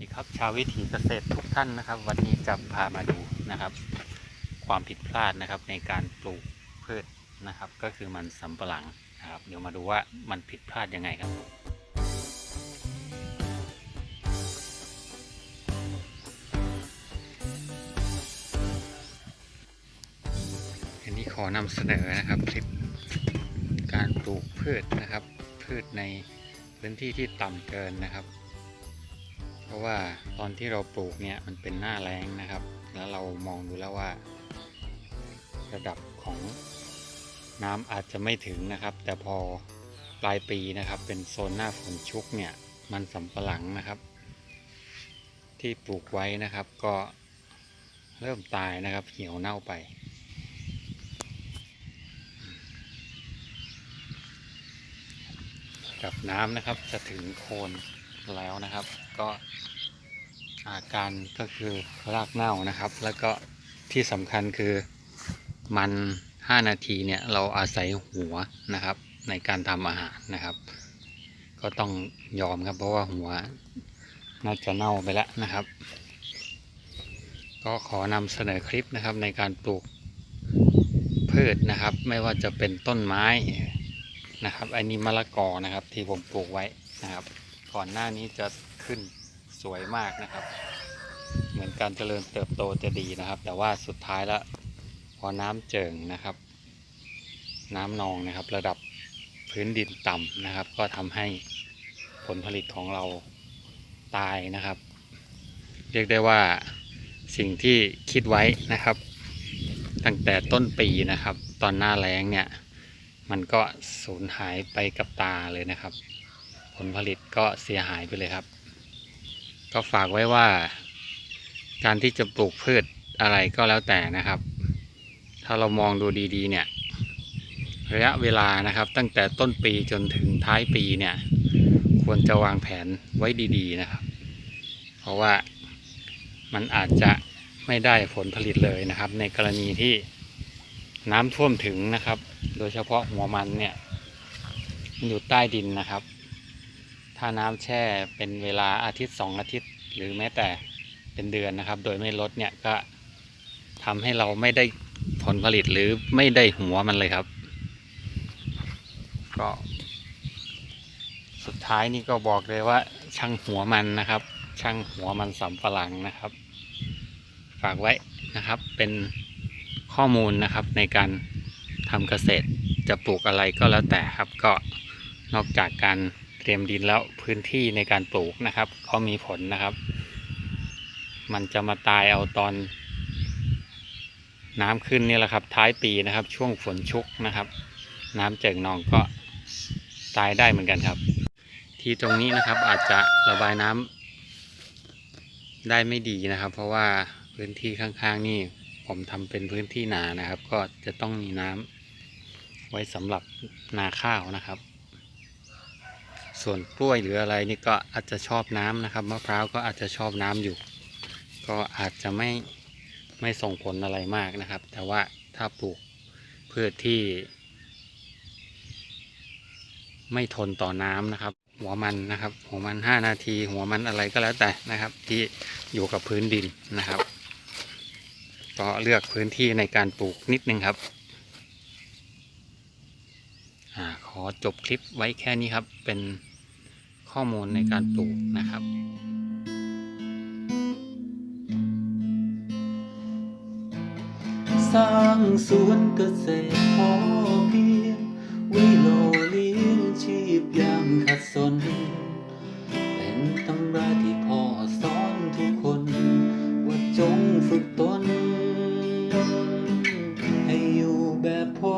ดีครับชาววิถีเกษตรทุกท่านนะครับ วันนี้จะพามาดูนะครับ ความผิดพลาดนะครับในการปลูกพืชนะครับ ก็คือมันสำปะหลังนะครับ เดี๋ยวมาดูว่ามันผิดพลาดยังไงครับ อันนี้ขอนำเสนอนะครับคลิปการปลูกพืชนะครับ พืชในพื้นที่ที่ต่ำเกินนะครับ เพราะว่าตอนที่เราปลูกเนี่ยมันเป็นหน้าแล้งนะครับ แล้วเรามองดูแล้วว่า ระดับของน้ำอาจจะไม่ถึงนะครับ แต่พอปลายปีนะครับ เป็นโซนหน้าฝนชุกเนี่ยมันสำปะหลังนะครับ ที่ปลูกไว้นะครับก็เริ่มตายนะครับ เหี่ยวเน่าไปกับน้ำนะครับจะถึงโคน แล้วนะครับ ก็อาการก็คือรากเน่านะครับ แล้วก็ที่สำคัญคือมัน 5 นาทีเนี่ยเราอาศัยหัวนะครับ ในการทำอาหารนะครับ ก็ต้องยอมครับ เพราะว่าหัวน่าจะเน่าไปแล้วนะครับ ก็ขอนำเสนอคลิปนะครับในการปลูกพืชนะครับ ไม่ว่าจะเป็นต้นไม้นะครับ อันนี้มะละกอนะครับที่ผมปลูกไว้นะครับ ก่อนหน้านี้จะขึ้นสวยมากนะครับ เหมือนการเจริญเติบโตจะดีนะครับ แต่ว่าสุดท้ายแล้วพอน้ำเจิ่งนะครับ น้ำนองนะครับ ระดับพื้นดินต่ำนะครับ ก็ทำให้ผลผลิตของเราตายนะครับ เรียกได้ว่าสิ่งที่คิดไว้นะครับ ตั้งแต่ต้นปีนะครับ ตอนหน้าแล้งเนี่ย มันก็สูญหายไปกับตาเลยนะครับ ลผลิตก็เสียหายไปเลยครับ ก็ฝากไว้ว่า การที่จะปลูกพืชอะไรก็แล้วแต่นะครับ ถ้าเรามองดูดีๆ เนี่ย ระยะเวลานะครับ ตั้งแต่ต้นปีจนถึงท้ายปีเนี่ย ควรจะวางแผนไว้ดีๆนะครับ เพราะว่ามันอาจจะไม่ได้ผลผลิตเลยนะครับ ในกรณีที่น้ำท่วมถึงนะครับ โดยเฉพาะหัวมันเนี่ยมันอยู่ใต้ดินนะครับ ถ้าน้ำแช่เป็นเวลาอาทิตย์สองอาทิตย์ หรือแม้แต่เป็นเดือนนะครับ โดยไม่ลดเนี่ยก็ทำให้เราไม่ได้ผลผลิตหรือไม่ได้หัวมันเลยครับ ก็ สุดท้ายนี่ก็บอกเลยว่า ช่างหัวมันนะครับ ช่างหัวมันสำปะหลังนะครับ ฝากไว้นะครับ เป็นข้อมูลนะครับในการทำเกษตรจะปลูกอะไรก็แล้วแต่ครับก็นอกจากการ เตรียมดินแล้วพื้นที่ในการปลูกนะครับก็มีผลนะครับ มันจะมาตายเอาตอนน้ำขึ้นนี่แหละครับ ท้ายปีนะครับ ช่วงฝนชุกนะครับ น้ำเจิ่งนองก็ตายได้เหมือนกันครับ ที่ตรงนี้นะครับอาจจะระบายน้ำได้ไม่ดีนะครับ เพราะว่าพื้นที่ข้างๆนี่ผมทำเป็นพื้นที่นานะครับ ก็จะต้องมีน้ำไว้สำหรับนาข้าวนะครับ ส่วนกล้วยหรืออะไรนี่ก็อาจจะชอบน้ำนะครับมะพร้าวก็อาจจะชอบน้ำอยู่ ก็อาจจะไม่ไม่ส่งผลอะไรมากนะครับ แต่ว่าถ้าปลูกพืชที่ ไม่ทนต่อน้ำนะครับ หัวมันนะครับ หัวมัน 5 นาที หัวมันอะไรก็แล้วแต่นะครับ ที่อยู่กับพื้นดินนะครับ ก็เลือกพื้นที่ในการปลูกนิดนึงครับอขอจบคลิปไว้แค่นี้ครับ เป็น ข้อมูลในการปลูกนะครับสร้างสวนเกษตรพอเพียงวิโลเลี้ยงชีพยามขัดสน เป็นตำราที่พ่อสอนทุกคน ว่าจงฝึกตน ให้อยู่แบบพอ